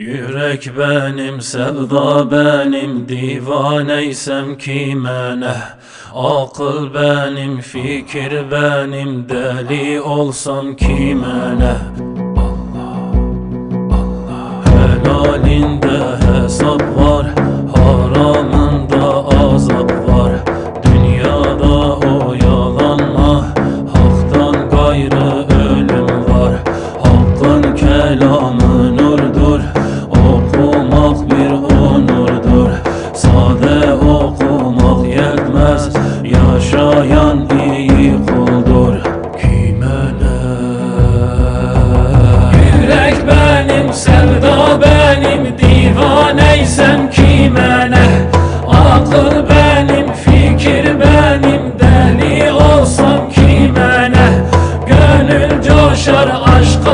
Yürek benim, sevda benim, divaneysem kime ne? Akıl benim, fikir benim, deli olsam kime ne? Helalinde hesap var, haramında azap var. Dünyada oyalanma, haktan gayrı ölüm var. Hakkın kelamı bilmez Yaşayan iyi kuldur Kime ne? Yürek benim, sevda benim Divaneysem kime ne? Akıl benim, fikir benim Deli olsam kime ne? Gönül coşar aşka